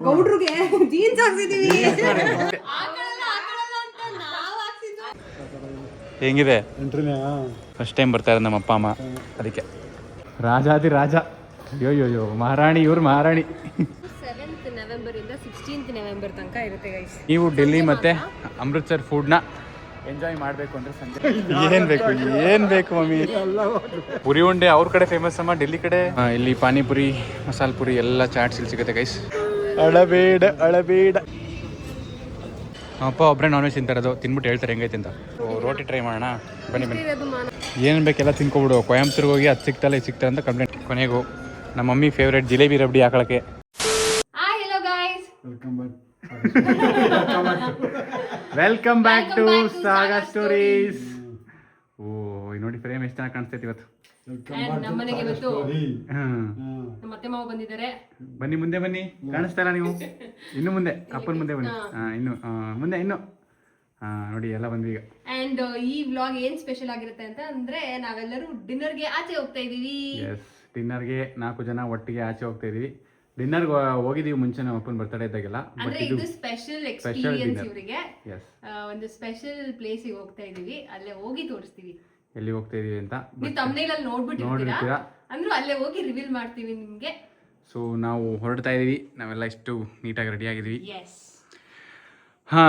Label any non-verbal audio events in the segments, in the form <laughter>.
ಗೌಡ್ರಿಗೆ ಜೀನ್ಸ್ ಹಾಕ್ಸಿದೀವಿ. ಹೆಂಗಿದೆ? ಎಂಟ್ರಿನೇ first time ಬರ್ತಾರೆ ನಮ್ಮ ಅಪ್ಪ ಅಮ್ಮ. ಅದಕ್ಕೆ. ರಾಜಾದಿ ರಾಜ. ಅಯ್ಯೋ ಅಯ್ಯೋ ಅಯ್ಯೋ ಮಹಾರಾಣಿ ಇವ್ರ ಮಹಾರಾಣಿ. ಸೆವೆಂತ್ ನವೆಂಬರ್ ಇಂದ ಸಿಕ್ಸ್ಟೀನ್ತ್ ನವೆಂಬರ್ ತನಕ ಇರುತ್ತೆ ಗೈಸ್ ನೀವು ಡೆಲ್ಲಿ ಮತ್ತೆ ಅಮೃತ್ಸರ್ ಫುಡ್ನ ಎಂಜಾಯ್ ಮಾಡಬೇಕು ಅಂದ್ರೆ ಸಂಜೆ. ಏನ್ ಬೇಕು ಏನ್ ಬೇಕು ಮಮ್ಮಿ? ಪುರಿ ಉಂಡೆ ಅವ್ರ ಕಡೆ ಫೇಮಸ್ ಅಮ್ಮ ಡೆಲ್ಲಿ ಕಡೆ? ಇಲ್ಲಿ ಪಾನಿಪುರಿ ಮಸಾಲ ಪುರಿ ಎಲ್ಲ ಚಾಟ್ಸ್ ಇಲ್ಲಿ ಸಿಗುತ್ತೆ ಗೈಸ್ ಅಳಬೇಡ ಅಳಬೇಡ. ಅಪ್ಪ ಒಬ್ಬರೇ ನಾನ್ ವೆಜ್ ತಿಂತಾರದು ತಿನ್ಬಿಟ್ಟು ಹೇಳ್ತಾರೆ ಹೆಂಗೈತೆ ಅಂತ. ರೋಟಿ ಟ್ರೈ ಮಾಡೋಣ. ಬನ್ನಿ ಬನ್ನಿ. ಏನು ಬೇಕೆಲ್ಲ ತಿನ್ಕೊಬಿಡು. ಕೊಯಂಬತ್ತೂರ್ಗೆ ಹೋಗಿ ಅದು ಸಿಗ್ತಲ್ಲ ಇದು ಸಿಗ್ತಲ್ಲ ಅಂತ ಕಂಪ್ಲೇಂಟ್ ಕೊನೆಗೂ ನಮ್ಮ mummy favourite jalebi rabri guys welcome back welcome back to Sagar stories oh ನೋಡಿ ಫ್ರೇಮ್ ಎಷ್ಟು ಚೆನ್ನಾಗಿ ಕಾಣಿಸ್ತೈತಿ ಇವತ್ತು. ನಮ್ಮ ಮನೆಗೆ ಇವತ್ತು. ನಮ್ಮ ಅತ್ತೆ ಮಾವ ಬಂದಿದ್ದಾರೆ. ಬನ್ನಿ ಮುಂದೆ ಬನ್ನಿ. ಕಾಣಿಸ್ತಾರ ಇಲ್ಲ ನೀವು? ಇನ್ನು ಮುಂದೆ <laughs> ಅಪ್ಪನ ಮುಂದೆ ಬನ್ನಿ. ಹಾ. ಇನ್ನು ಆ, ಮುಂದೆ ಇನ್ನು. ಹಾ ನೋಡಿ ಎಲ್ಲ ಬಂದ್ವಿ ಈಗ. ಅಂಡ್ ಈ ವ್ಲಾಗ್ ಏನ್ ಸ್ಪೆಷಲ್ ಆಗಿರುತ್ತೆ ಅಂತ ಅಂದ್ರೆ ನಾವೆಲ್ಲರೂ ಡಿನ್ನರ್ಗೆ ಆಚೆ ಹೋಗ್ತಾ ಇದೀವಿ ಎಸ್ ಡಿನ್ನರ್ಗೆ ನಾಲ್ಕು ಜನ ಒಟ್ಟಿಗೆ ಆಚೆ ಹೋಗ್ತಾ ಇದೀವಿ ಡಿನ್ನರ್ಗೆ ಹೋಗಿದೀವಿ ಮುಂಚೆ ನಮ್ಮ ಅಪ್ಪನ ಬರ್ತಡೇ ಇದ್ದಾಗೆಲ್ಲ ಬಟ್ ಅಂದ್ರೆ ಇದು ಇದು ಸ್ಪೆಷಲ್ ಎಕ್ಸ್ಪೀರಿಯನ್ಸ್. ಇವರಿಗೆ. ಎಸ್ ಒಂದು ಸ್ಪೆಷಲ್ ಪ್ಲೇಸಿಗೆ ಹೋಗ್ತಾ ಇದೀವಿ ಅಲ್ಲೇ ಹೋಗಿ ತೋರಿಸ್ತೀವಿ. ಎಲ್ಲಿ ಹೋಗ್ತಾ ಇದೀವಿ ಅಂತ ನೀವು ತಮ್ಮನೇಲಿ ಅಲ್ಲಿ ನೋಡ್ಬಿಟ್ಟಿರ್ತೀರಾ? ನೋಡಿರ್ತೀರಾ ಅಂದ್ರೂ ಅಲ್ಲೇ ಹೋಗಿ ರಿವೀಲ್ ಮಾಡ್ತೀವಿ ನಿಮ್ಗೆ. ಸೊ ನಾವು ಹೊರಡ್ತಾ ಇದೀವಿ. ನಾವೆಲ್ಲ ಇಷ್ಟು ನೀಟಾಗಿ ರೆಡಿ ಆಗಿದೀವಿ. ಎಸ್ ಹಾ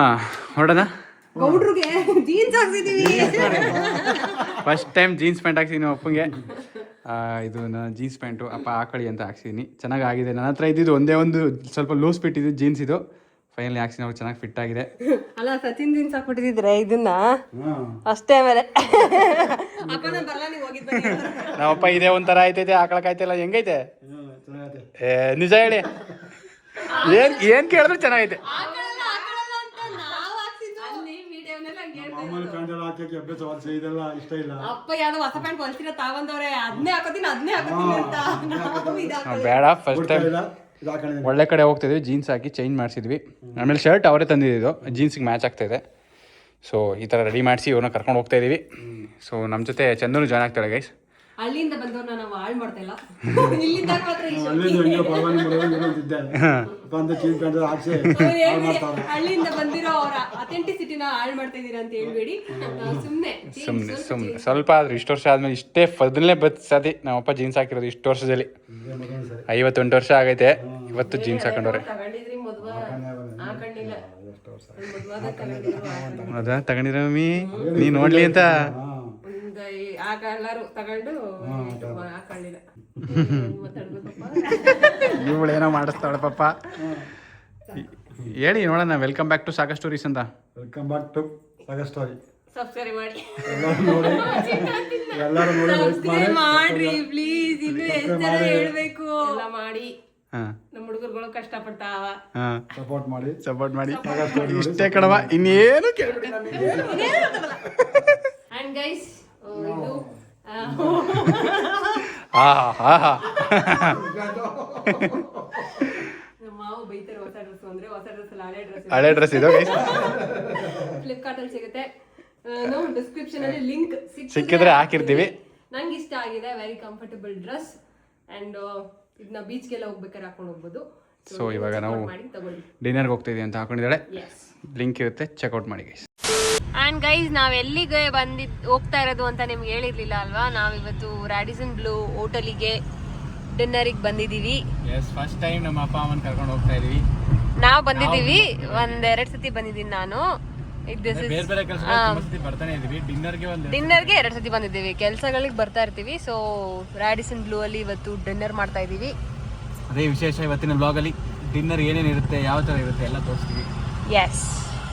ಹೊರಡದ ಗೌಡ್ರಿಗೆ ಜೀನ್ಸ್ ಹಾಕ್ಸಿದೀವಿ. ಫಸ್ಟ್ ಟೈಮ್ ಜೀನ್ಸ್ ಪ್ಯಾಂಟ್ ಹಾಕ್ಸಿದ್ದೀನಿ ನಮ್ಮ ಅಪ್ಪಂಗೆ. ಆ, ಇದು ನನ್ನ ಜೀನ್ಸ್ ಪ್ಯಾಂಟು ಅಪ್ಪ ಹಾಕೊಳ್ಳಿ ಅಂತ ಹಾಕ್ಸಿದ್ದೀನಿ ಚೆನ್ನಾಗಿ ಆಗಿದೆ. ನನ್ನ ಹತ್ರ ಇದ್ದಿದ್ದು ಒಂದೇ ಒಂದು ಸ್ವಲ್ಪ ಲೂಸ್ ಫಿಟ್ ಇದು ಜೀನ್ಸ್ ಇದು. ಫೈನಲಿ ಆಕ್ಷನ್ ನಾವು ಚೆನ್ನಾಗಿ ಫಿಟ್ ಆಗಿದೆ. <laughs> ಅಲ್ಲ ಸಚಿನ್ ದಿನ ಸಾಕ್ಬಿಟ್ಟಿದ್ರೆ ಇದನ್ನ? ಹಾಂ ಅಷ್ಟೇ ಮೇಲೆ. ನಮ್ಮಪ್ಪ <laughs> <laughs> ಇದೇ ಒಂಥರ ಆಯ್ತೈತೆ ಕಾಯ್ತಿಲ್ಲ ಹೆಂಗೈತೆ? ಏ, ನಿಜ ಹೇಳಿ. ಏನ್ ಏನ್ ಕೇಳಿದ್ರು ಚೆನ್ನಾಗೈತೆ. ಬೇಡ ಫಸ್ಟ್ ಟೈಮ್ ಒಳ್ಳೆ ಕಡೆ ಹೋಗ್ತಿದ್ವಿ ಜೀನ್ಸ್ ಹಾಕಿ ಚೇಂಜ್ ಮಾಡಿಸಿದ್ವಿ. ಆಮೇಲೆ ಶರ್ಟ್ ಅವರೇ ತಂದಿದ್ದು ಜೀನ್ಸಿಗೆ ಮ್ಯಾಚ್ ಆಗ್ತಾಯಿದೆ ಸೊ ಈ ಥರ ರೆಡಿ ಮಾಡಿಸಿ ಇವ್ರನ್ನ ಕರ್ಕೊಂಡು ಹೋಗ್ತಾ ಇದ್ದೀವಿ ಸೊ ನಮ್ಮ ಜೊತೆ ಚಂದನು ಜಾಯ್ನ್ ಆಗ್ತಾಳೆ ಗೈಸ್ ಹಳ್ಳಿಯಿಂದ ಬಂದವ್ರನ್ನ ನಾವು ಹಾಳು ಮಾಡ್ತಾ ಇಲ್ಲ. ಇಲ್ಲಿಂದ ಮಾತ್ರ. ಅಲ್ಲಿಂದ ಹಂಗೆ ಮಾಡೋದು ಅವ್ರು ಹೇಳ್ಬಿಡಿ, ಬಂದಿರೋ ಅವರ ಅಥೆಂಟಿಸಿಟಿನ ಹಾಳು ಮಾಡ್ತಾ ಇದೀರಾ ಅಂತ ಹೇಳ್ಬೇಡಿ. ಸುಮ್ನೆ. ಸುಮ್ಮನೆ ಸುಮ್ಮನೆ ಸ್ವಲ್ಪ ಆದ್ರೆ ಇಷ್ಟು ವರ್ಷ ಆದ್ಮೇಲೆ ಇಷ್ಟೇ ಮೊದಲನೇ ಬತ್ ಸತಿ ನಮ್ಮಪ್ಪ ಜೀನ್ಸ್ ಹಾಕಿರೋದು ಇಷ್ಟು ವರ್ಷದಲ್ಲಿ. ಸರಿ. ಐವತ್ತೆಂಟು ವರ್ಷ ಆಗೈತೆ ಇವತ್ತು ಜೀನ್ಸ್ ಹಾಕೊಂಡವ್ರೆ. ತಗೊಂಡಿದ್ರಿ ಮದ್ವ. ಹಾಕೊಂಡಿಲ್ಲ ಮದ್ವಾಗ ತಗೊಂಡಿದ್ರು ಹೌದಾ ತಗೊಂಡಿರ ಮಮ್ಮಿ ನೀ ನೋಡ್ಲಿ ಅಂತ. ಎಲ್ಲಾರು ತಗೊಂಡು ಇವಳು ಏನೋ ಮಾಡಿಸ್ತಾಳೆ ಪಾಪ. ಹೇಳಿ ನೋಡೋಣ welcome back to saga stories ಅಂತ. Welcome back to saga story subscribe ಮಾಡಿ. ಎಲ್ಲರೂ ನೋಡಿ ಎಲ್ಲರೂ ನೋಡಿ ಮಾಡಿ ಸಬ್ಸ್ಕ್ರೈಬ್ ಮಾಡ್ರಿ ಪ್ಲೀಸ್ ಇನ್ನು ಎಷ್ಟು ಜನ ಹೇಳ್ಬೇಕು? ಎಲ್ಲ ಮಾಡಿ. ಹಾಂ. ನಮ್ಮ ಹುಡುಗರುಗಳು ಕಷ್ಟ ಪಡ್ತಾವ ಹಾಂ. ಸಪೋರ್ಟ್ ಮಾಡಿ. ಸಪೋರ್ಟ್ ಮಾಡಿ. ಇಷ್ಟೇ ಕಡವ ಇನ್ನೇನು ಕೇಳ್ಬೇಡಿ ಅಂಡ್ ಗೈಸ್ ಇದು. ಮಾವು ಬೈತಾರೆ ಹೊಸ ಡ್ರೆಸ್ ಅಂದ್ರೆ ಹೊಸ ಡ್ರೆಸ್ ಅಲ್ಲ ಹಳೆ ಡ್ರೆಸ್ ಹಳೆ ಡ್ರೆಸ್ ಇದು? ಫ್ಲಿಪ್ಕಾರ್ಟ್ ಅಲ್ಲಿ ಸಿಗುತ್ತೆ. ನಾವು ಡಿಸ್ಕ್ರಿಪ್ಷನ್ ಅಲ್ಲಿ ಲಿಂಕ್ ಸಿಕ್ಕಿದ್ರೆ ಹಾಕಿರ್ತೀವಿ. ನಂಗೆ ಇಷ್ಟ ಆಗಿದೆ ವೆರಿ ಕಂಫರ್ಟಬಲ್ ಡ್ರೆಸ್ ಅಂಡ್ ಇದನ್ನ ಬೀಚ್ಗೆಲ್ಲ ಹೋಗ್ಬೇಕಾದ್ರೆ ಹಾಕೊಂಡು ಹೋಗ್ಬೋದು. ಸೊ ಇವಾಗ ನಾವು ಡಿನ್ನರ್ಗೆ ಹೋಗ್ತಿದ್ದೀವಿ ಅಂತ ಹಾಕೊಂಡಿದ್ದಾಳೆ. ಲಿಂಕ್ ಇರುತ್ತೆ ಚೆಕ್ಔಟ್ ಮಾಡಿ ಗೈಸ್ ಅಂಡ್ ಗೈಸ್ ನಾವ್ ಎಲ್ಲಿಗೆ ಬಂದಿ ಹೋಗ್ತಾ ಇರೋದು ಅಂತ ನಿಮ್ಗೆ ಹೇಳಿರ್ಲಿಲ್ಲ ಅಲ್ವಾ? ನಾವ್ ಇವತ್ತು ರಾಡಿಸನ್ ಬ್ಲೂ ಹೋಟೆಲಿಗೆ ಡಿನ್ನರಿಗೆ ಬಂದಿದೀವಿ ಎಸ್ ಫಸ್ಟ್ ಟೈಮ್ ನಮ್ಮ ಅಪ್ಪ ಅಮ್ಮನ ಕರ್ಕೊಂಡು ಹೋಗ್ತಾ ಇದೀವಿ. ನಾವು ಬಂದಿದೀವಿ ಒಂದ್ ಎರಡ್ ಸತಿ ಬಂದಿದ್ದೀನಿ ನಾನು. ಡಿನ್ನರ್ಗೆ ಎರಡ್ ಸತಿ ಬಂದಿದ್ದೀವಿ. ಕೆಲ್ಸಗಳಿಗೆ ಬರ್ತಾ ಇರ್ತೀವಿ. ಸೊ ರಾಡಿಸನ್ ಬ್ಲೂ ಅಲ್ಲಿ ಇವತ್ತು ಡಿನ್ನರ್ ಮಾಡ್ತಾ ಇದೀವಿ. ಅದೇ ವಿಶೇಷ ಇವತ್ತಿನ ಬ್ಲಾಗಲ್ಲಿ ಡಿನ್ನರ್ ಏನೇನಿರುತ್ತೆ ಯಾವ ತರ ಇರುತ್ತೆ ಎಲ್ಲ ತೋರಿಸ್ತೀವಿ. ಎಸ್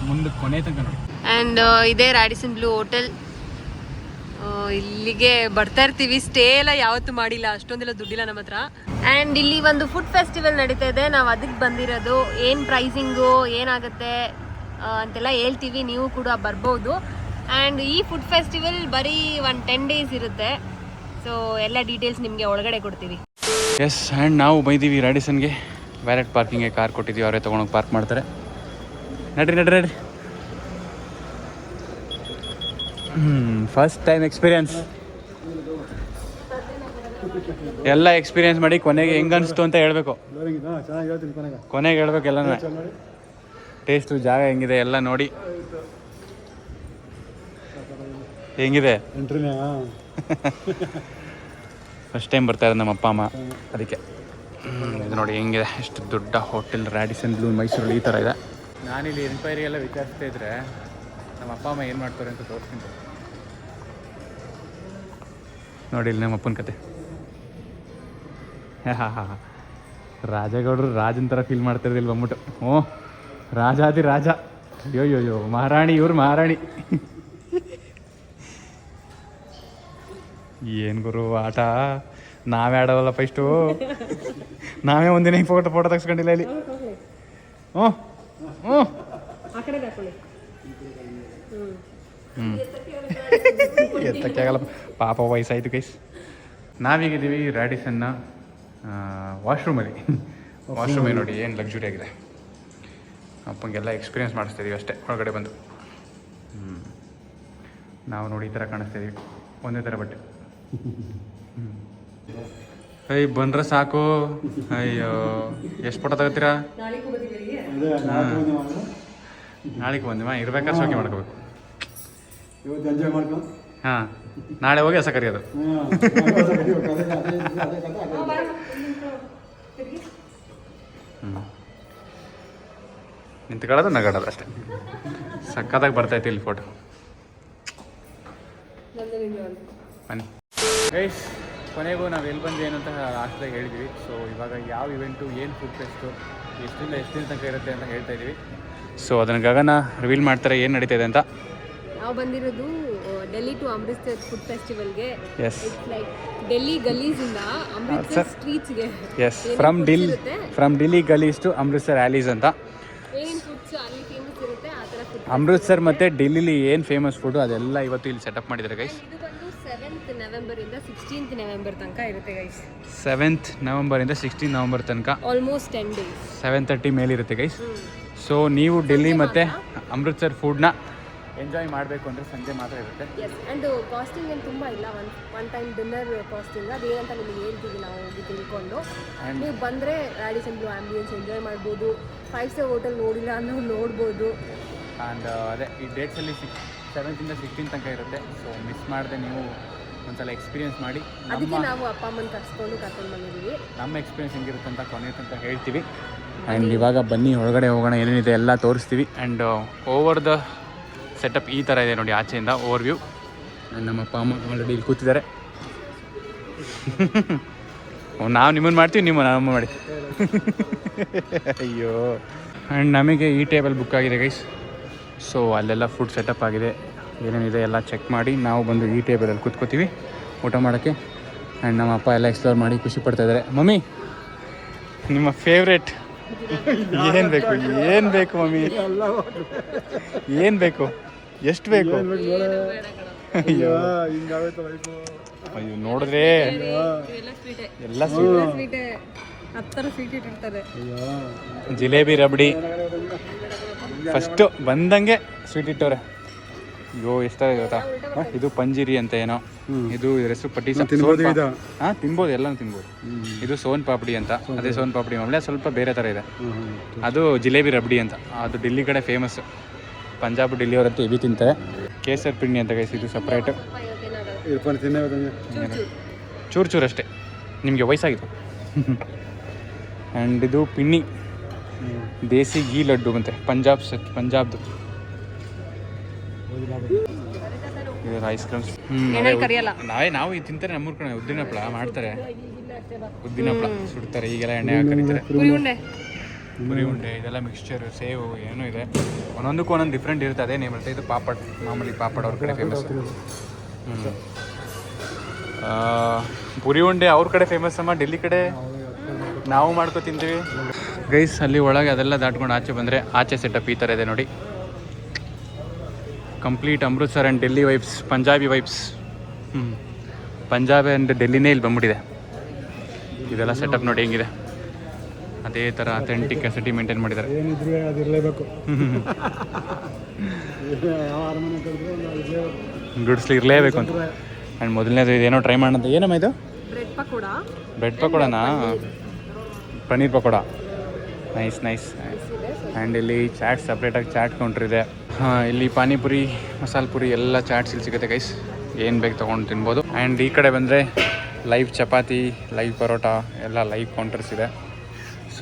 ಮುಂದಕ್ಕೆ ಕೊನೆ ತನಕ ನೋಡಿ. ಆ್ಯಂಡ್ ಇದೇ ರಾಡಿಸನ್ ಬ್ಲೂ ಹೋಟೆಲ್ ಇಲ್ಲಿಗೆ ಬರ್ತಾ ಇರ್ತೀವಿ. ಸ್ಟೇ ಎಲ್ಲ ಯಾವತ್ತೂ ಮಾಡಿಲ್ಲ. ಅಷ್ಟೊಂದೆಲ್ಲ ದುಡ್ಡಿಲ್ಲ ನಮ್ಮ ಹತ್ರ. ಆ್ಯಂಡ್ ಇಲ್ಲಿ ಒಂದು ಫುಡ್ ಫೆಸ್ಟಿವಲ್ ನಡೀತಾ ಇದೆ. ನಾವು ಅದಕ್ಕೆ ಬಂದಿರೋದು. ಏನು ಪ್ರೈಸಿಂಗು ಏನಾಗುತ್ತೆ ಆ, ಅಂತೆಲ್ಲ ಹೇಳ್ತೀವಿ. ನೀವು ಕೂಡ ಬರ್ಬೋದು. ಆ್ಯಂಡ್ ಈ ಫುಡ್ ಫೆಸ್ಟಿವಲ್ ಬರೀ ಒಂದು ಟೆನ್ ಡೇಸ್ ಇರುತ್ತೆ. ಸೊ ಎಲ್ಲ ಡೀಟೇಲ್ಸ್ ನಿಮಗೆ ಒಳಗಡೆ ಕೊಡ್ತೀವಿ. ಎಸ್ ಆ್ಯಂಡ್ ನಾವು ಬೈದೀವಿ ರಾಡಿಸನ್ಗೆ ವ್ಯಾಲೆಟ್ ಪಾರ್ಕಿಂಗ್ಗೆ ಕಾರ್ ಕೊಟ್ಟಿದ್ದೀವಿ. ಅವರೇ ತೊಗೊಂಡೋಗಿ ಪಾರ್ಕ್ ಮಾಡ್ತಾರೆ. ನಡ್ರಿ ನಡ್ರಿ ನಡ್ರಿ ಹ್ಞೂ ಫಸ್ಟ್ ಟೈಮ್ ಎಕ್ಸ್ಪೀರಿಯನ್ಸ್ ಎಲ್ಲ ಎಕ್ಸ್ಪೀರಿಯನ್ಸ್ ಮಾಡಿ ಕೊನೆಗೆ ಹೆಂಗ್ ಅನಿಸ್ತು ಅಂತ ಹೇಳಬೇಕು. ಫ್ಲೋರಿಂಗ್ ಹಾಂ ಚೆನ್ನಾಗಿ ಹೇಳ್ತೀನಿ ಕೊನೆಗೆ ಕೊನೆಗೆ ಹೇಳ್ಬೇಕು ಎಲ್ಲನೂ. ನೋಡಿ ಟೇಸ್ಟು ಜಾಗ ಹೆಂಗಿದೆ ಎಲ್ಲ ನೋಡಿ. ಹೆಂಗಿದೆ? ಫಸ್ಟ್ ಟೈಮ್ <laughs> ಬರ್ತಾ ಇರೋದು ನಮ್ಮ ಅಪ್ಪ ಅಮ್ಮ. ಅದಕ್ಕೆ. ಇದು ನೋಡಿ ಹೆಂಗಿದೆ. ಎಷ್ಟು ದೊಡ್ಡ ಹೋಟೆಲ್ ರ್ಯಾಡಿಸನ್ ಬ್ಲೂ ಮೈಸೂರಲ್ಲಿ ಈ ಥರ ಇದೆ. ನಾನಿಲ್ಲಿ ಎನ್ಕ್ವೈರಿ ಎಲ್ಲ ವಿಚಾರಿಸ್ತಾ ಇದ್ರೆ ನಮ್ಮ ಅಪ್ಪ, ಅಮ್ಮ ಏನು ಮಾಡ್ತಾರೆ ಅಂತ ತೋರಿಸ್ತೀನಿ ನೋಡಿ ಇಲ್ಲಿ ನಮ್ಮ ಅಪ್ಪನ ಕತೆ. ಹಾ ರಾಜಗೌಡರು ರಾಜನ ಥರ ಫೀಲ್ ಮಾಡ್ತಿರೋದು ಇಲ್ಲಿ ಬಂದ್ಬಿಟ್ಟು. ಓ, ರಾಜಾದಿ ರಾಜ. ಅಯ್ಯೋ ಯೋ ಯೋ ಮಹಾರಾಣಿ, ಇವ್ರು ಮಹಾರಾಣಿ. ಏನು ಗುರು ಆಟ? ನಾವೇ ಆಡೋವಲ್ಲಪ್ಪ ಇಷ್ಟು? ನಾವೇ ಒಂದಿನ ಫೋಟೋ ಫೋಟೋ ತೆಗ್ಸ್ಕೊಂಡಿಲ್ಲ ಇಲ್ಲಿ. ಹ್ಞೂ ಹ್ಞೂ ಎತ್ತಕ್ಕೆ ಆಗಲ್ಲ. ಪಾಪ ವಯಸ್ಸಾಯಿತು ಕೈಸ್ ನಾವೀಗಿದ್ದೀವಿ ರ್ಯಾಡಿಸನ್ನ ವಾಶ್ರೂಮಲ್ಲಿ ವಾಶ್ರೂಮಲ್ಲಿ ನೋಡಿ ಏನು ಲಕ್ಸುರಿ ಆಗಿದೆ. ಅಪ್ಪಂಗೆಲ್ಲ ಎಕ್ಸ್ಪೀರಿಯನ್ಸ್ ಮಾಡಿಸ್ತಾ ಇದೀವಿ ಅಷ್ಟೇ ಒಳಗಡೆ ಬಂದು. ಹ್ಞೂ ನಾವು ನೋಡಿ ಈ ಥರ ಕಾಣಿಸ್ತಾ ಇದೀವಿ ಒಂದೇ ಥರ ಬಟ್ಟೆ. ಅಯ್ಯ ಬಂದ್ರೆ ಸಾಕು. ಅಯ್ಯೋ ಎಷ್ಟು ಫೋಟೋ ತಗೋತೀರಾ? ನಾಳೆಗೂ ಬಂದಿವ ಇರ್ಬೇಕಾದ್ರೆ ಸೋಕೆ ಮಾಡ್ಕೋಬೇಕು. ಇವತ್ತು ಎಂಜಾಯ್ ಮಾಡ್ಕೊಂಡು ಹಾಂ ನಾಳೆ ಹೋಗಿ ಹೊಸ ಕರಿಯೋದು. ನಿಂತ್ಕೊಳ್ಳೋದು ನಗಾಡೋದು ಅಷ್ಟೇ. ಸಕ್ಕತ್ತಾಗಿ ಬರ್ತೈತಿ ಇಲ್ಲಿ ಫೋಟೋ ಬನ್ನಿ. ಗೈಸ್ ಕೊನೆಗೂ ನಾವು ಎಲ್ಲಿ ಬಂದು ಏನು ಅಂತ ಲಾಸ್ಟಾಗಿ ಹೇಳಿದ್ವಿ. ಸೊ ಇವಾಗ ಯಾವ ಇವೆಂಟು ಏನು ಫುಡ್ ಫೆಸ್ಟು ಎಷ್ಟಿಂದ ಎಷ್ಟಿನ ದಿನ ತನಕ ಇರುತ್ತೆ ಅಂತ ಹೇಳ್ತಾ ಇದ್ದೀವಿ ಸೊ ಅದನ್ನ ಗಗನ ರಿವೀಲ್ ಮಾಡ್ತಾರೆ ಏನು ನಡೀತಾ ಇದೆ ಅಂತ? ನಾವು ಬಂದಿರೋದು ಡೆಲ್ಲಿ ಟು ಅಮೃತ್ಸರ್ ಫುಡ್ ಫೆಸ್ಟಿವಲ್ಗೆ ಎಸ್ ಲೈಕ್ ಡೆಲ್ಲಿ ಗಲೀಸಿಂದ ಅಮೃತ್ಸರ್ ಸ್ಟ್ರೀಟ್ಸ್ಗೆ ಎಸ್ ಫ್ರಮ್ ಡಿಲ್ ಫ್ರಮ್ ಡಿಲ್ಲಿ ಗಲೀಸ್ ಟು ಅಮೃತ್ಸರ್ ಆಲೀಸ್ ಅಂತ. ಏನ್ ಫುಡ್ಸ್ ಅಲ್ಲಿ ಫೇಮಸ್ ಇರುತ್ತೆ? ಆ ಥರ ಫುಡ್ ಅಮೃತ್ಸರ್ ಮತ್ತು ಡೆಲ್ಲಿಲಿ ಏನು ಫೇಮಸ್ ಫುಡ್ ಅದೆಲ್ಲ ಇವತ್ತು ಇಲ್ಲಿ ಸೆಟಪ್ ಮಾಡಿದ್ದಾರೆ ಗೈಸ್ ಇದು ಸೆವೆಂತ್ ನವೆಂಬರಿಂದ ಸಿಕ್ಸ್ಟೀನ್ತ್ ನವೆಂಬರ್ ತನಕ ಇರುತ್ತೆ ಗೈಸ್ ಸೆವೆಂತ್ ನವಂಬರಿಂದ ಸಿಕ್ಸ್ಟೀನ್ ನವೆಂಬರ್ ತನಕ almost ten days seven thirty ಮೇಲಿರುತ್ತೆ guys so ನೀವು ಡೆಲ್ಲಿ ಮತ್ತು ಅಮೃತ್ಸರ್ ಫುಡ್ನ ಎಂಜಾಯ್ ಮಾಡಬೇಕು ಅಂದರೆ ಸಂಜೆ ಮಾತ್ರ ಇರುತ್ತೆ. ಎಸ್ ಆ್ಯಂಡ್ ಕಾಸ್ಟಿಂಗ್ ಏನು ತುಂಬ ಇಲ್ಲ. One one time dinner costing ಅದೇನಂತ ನಿಮಗೆ ಹೇಳ್ತೀವಿ ನಾವು ಹೋಗಿ ತಿಳ್ಕೊಂಡು. ನೀವು ಬಂದರೆ ರಾಡಿಸನ್ ಬ್ಲೂ ಆ್ಯಂಬಿಯನ್ಸ್ ಎಂಜಾಯ್ ಮಾಡ್ಬೋದು. ಫೈವ್ ಸ್ಟಾರ್ ಹೋಟೆಲ್ ನೋಡಿಲ್ಲ ಅನ್ನೋ ನೋಡ್ಬೋದು. ಆ್ಯಂಡ್ ಅದೇ ಈ ಡೇಟ್ಸಲ್ಲಿ ಸಿಕ್ಸ್ ಸೆವೆಂತಿಂದ ಸಿಕ್ಸ್ಟೀನ್ ತನಕ ಇರುತ್ತೆ. ಸೊ ಮಿಸ್ ಮಾಡಿದೆ ನೀವು ಒಂದ್ಸಲ ಎಕ್ಸ್ಪೀರಿಯನ್ಸ್ ಮಾಡಿ. ಅದಕ್ಕೆ ನಾವು ಅಪ್ಪ ಅಮ್ಮನ ಕರ್ಸ್ಕೊಂಡು ಕರ್ಕೊಂಡು ಬಂದಿದ್ದೀವಿ. ನಮ್ಮ ಎಕ್ಸ್ಪೀರಿಯನ್ಸ್ ಹೆಂಗಿರುತ್ತೆ ಅಂತ ಕೊನೆ ಅಂತ ಹೇಳ್ತೀವಿ. ಆ್ಯಂಡ್ ಇವಾಗ ಬನ್ನಿ ಒಳಗಡೆ ಹೋಗೋಣ ಏನೇನಿದೆ ಎಲ್ಲ ತೋರಿಸ್ತೀವಿ. ಆ್ಯಂಡ್ ಓವರ್ ದ ಸೆಟಪ್ ಈ ಥರ ಇದೆ ನೋಡಿ ಆಚೆಯಿಂದ ಓವರ್ ವ್ಯೂ ನಮ್ಮ ಅಪ್ಪ, ಅಮ್ಮ ಆಲ್ರೆಡಿ ಇಲ್ಲಿ ಕೂತಿದ್ದಾರೆ. ನಾವು ನಿಮ್ಮನ್ನು ಮಾಡ್ತೀವಿ, ನಿಮ್ಮ ನಮ್ಮ ಮಾಡಿ. ಅಯ್ಯೋ. ಆ್ಯಂಡ್ ನಮಗೆ ಈ ಟೇಬಲ್ ಬುಕ್ ಆಗಿದೆ ಗೈಸ್ ಸೊ ಅಲ್ಲೆಲ್ಲ ಫುಡ್ ಸೆಟಪ್ ಆಗಿದೆ. ಏನೇನಿದೆ ಎಲ್ಲ ಚೆಕ್ ಮಾಡಿ ನಾವು ಬಂದು ಈ ಟೇಬಲಲ್ಲಿ ಕೂತ್ಕೋತೀವಿ ಊಟ ಮಾಡೋಕ್ಕೆ. ಆ್ಯಂಡ್ ನಮ್ಮ ಅಪ್ಪ ಎಲ್ಲ ಎಕ್ಸ್ಪ್ಲೋರ್ ಮಾಡಿ ಖುಷಿ ಪಡ್ತಾ ಇದ್ದಾರೆ. ಮಮ್ಮಿ, ನಿಮ್ಮ ಫೇವ್ರೇಟ್ ಏನು ಬೇಕು ಏನು ಬೇಕು ಮಮ್ಮಿ? ಏನು ಬೇಕು? ಎಷ್ಟು ಬೇಕು? ಅಯ್ಯೋ. ಅಯ್ಯೋ ನೋಡಿದ್ರೆ ಎಲ್ಲ ಸ್ವೀಟೇ ಎಲ್ಲ ಸ್ವೀಟ್. ಸ್ವೀಟೇ. ಹತ್ತರ ಸ್ವೀಟ್ ಇಟ್ಟಿರ್ತಾರೆ. ಅಯ್ಯೋ. ಜಿಲೇಬಿ ರಬಡಿ. ಫಸ್ಟು ಬಂದಂಗೆ ಸ್ವೀಟ್ ಇಟ್ಟವ್ರೆ. ಅಯ್ಯೋ ಎಷ್ಟಾರ ಗೊತ್ತಾ? ಇದು ಪಂಜಿರಿ ಅಂತ ಏನೋ. ಇದು ಇದ್ರ ಹೆಸರು ಪಟ್ಟಿ? ಹಾಂ ತಿನ್ಬೋದು ಎಲ್ಲ ತಿನ್ಬೋದು. ಇದು ಸೋನ್ ಪಾಪಡಿ ಅಂತ. ಅದೇ ಸೋನ್ ಪಾಪಡಿ. ಮಾಮೂಲಿ ಸ್ವಲ್ಪ ಬೇರೆ ಥರ ಇದೆ. ಅದು ಜಿಲೇಬಿ ರಬಡಿ ಅಂತ. ಅದು ಡೆಲ್ಲಿ ಕಡೆ ಫೇಮಸ್ ಪಂಜಾಬ್ ಡೆಲಿವರ್ ಅಂತ ಎಬಿ ತಿಂತಾರೆ. ಕೇಸರ್ ಪಿಂಡಿ ಅಂತ ಗೈಸ್ ಇದು ಸಪ್ರೇಟ್ ಚೂರು ಚೂರು ಅಷ್ಟೇ. ನಿಮಗೆ ವಯಸ್ಸಾಗಿತ್ತು. ಆ್ಯಂಡ್ ಇದು ಪಿಣ್ಣಿ ದೇಸಿ ಗೀ ಲಡ್ಡು ಮತ್ತೆ ಪಂಜಾಬ್ ಸ- ಪಂಜಾಬ್ದು. ಇದು ಐಸ್ ಕ್ರೀಮ್ಸ್. ನಾವೇ ನಾವು ಇದು ತಿಂತಾರೆ ನಮ್ಮೂರ್ ಕಡೆ. ಉದ್ದಿನ ಹಪ್ಪಳ ಮಾಡ್ತಾರೆ. ಉದ್ದಿನ ಹಪ್ಪಳ ಸುಡ್ತಾರೆ. ಈಗೆಲ್ಲ ಎಣ್ಣೆ ಹಾಕಿ ಕರೀತಾರೆ. ಪುರಿ ಉಂಡೆ ಇದೆಲ್ಲ ಮಿಕ್ಸ್ಚರ್ ಸೇವು ಏನೂ ಇದೆ. ಒಂದೊಂದಕ್ಕೂ ಒಂದೊಂದು ಡಿಫ್ರೆಂಟ್ ಇರುತ್ತೆ. ಅದೇ ನೇಮ್ ಇರುತ್ತೆ ಇದು ಪಾಪಡ್ ಮಾಮೂಲಿ ಪಾಪಡ್ ಅವ್ರ ಕಡೆ ಫೇಮಸ್ ಪುರಿ ಉಂಡೆ ಅವ್ರ ಕಡೆ ಫೇಮಸ್ ಅಮ್ಮ. ಡೆಲ್ಲಿ ಕಡೆ ನಾವು ಮಾಡ್ಕೊ ತಿಂತೀವಿ ಗೈಸ್ ಅಲ್ಲಿ ಒಳಗೆ ಅದೆಲ್ಲ ದಾಟ್ಕೊಂಡು ಆಚೆ ಬಂದರೆ ಆಚೆ ಸೆಟಪ್ ಈ ಥರ ಇದೆ ನೋಡಿ. Complete Amritsar and Delhi vibes Punjabi vibes ಹ್ಞೂ ಪಂಜಾಬ್ ಆ್ಯಂಡ್ ಡೆಲ್ಲಿನೇ ಇಲ್ಲಿ ಬಂದ್ಬಿಟ್ಟಿದೆ. ಇದೆಲ್ಲ ಸೆಟಪ್ ನೋಡಿ ಹೆಂಗಿದೆ. ಅದೇ ಥರ ಅಥೆಂಟಿಕ್ ಕೆಸಿಟಿ ಮೇಂಟೈನ್ ಮಾಡಿದ್ದಾರೆ. ಏನಿದ್ರು ಒಂದು ಇರಲೇಬೇಕು. ಗುಡ್ಸ್ಲಿ ಇರಲೇಬೇಕು ಅಂತ. ಆ್ಯಂಡ್ ಮೊದಲನೇದು ಇದೇನೋ ಟ್ರೈ ಮಾಡೋದು ಏನಮ್ಮ ಇದು? Bread pakoda bread ಪಕೋಡನಾ paneer pakoda nice nice and ಇಲ್ಲಿ ಚಾಟ್ ಸಪ್ರೇಟಾಗಿ ಚಾಟ್ ಕೌಂಟ್ರ್ ಇದೆ. ಹಾಂ ಇಲ್ಲಿ ಪಾನಿಪುರಿ ಮಸಾಲೆ ಪುರಿ ಎಲ್ಲ ಚಾಟ್ಸ್ ಇಲ್ಲಿ ಸಿಗುತ್ತೆ ಗೈಸ್ ಏನು ಬೇಕು ತೊಗೊಂಡು ತಿನ್ಬೋದು. ಆ್ಯಂಡ್ ಈ ಕಡೆ ಬಂದರೆ ಲೈವ್ ಚಪಾತಿ ಲೈವ್ ಪರೋಟ ಎಲ್ಲ ಲೈವ್ ಕೌಂಟರ್ಸ್ ಇದೆ.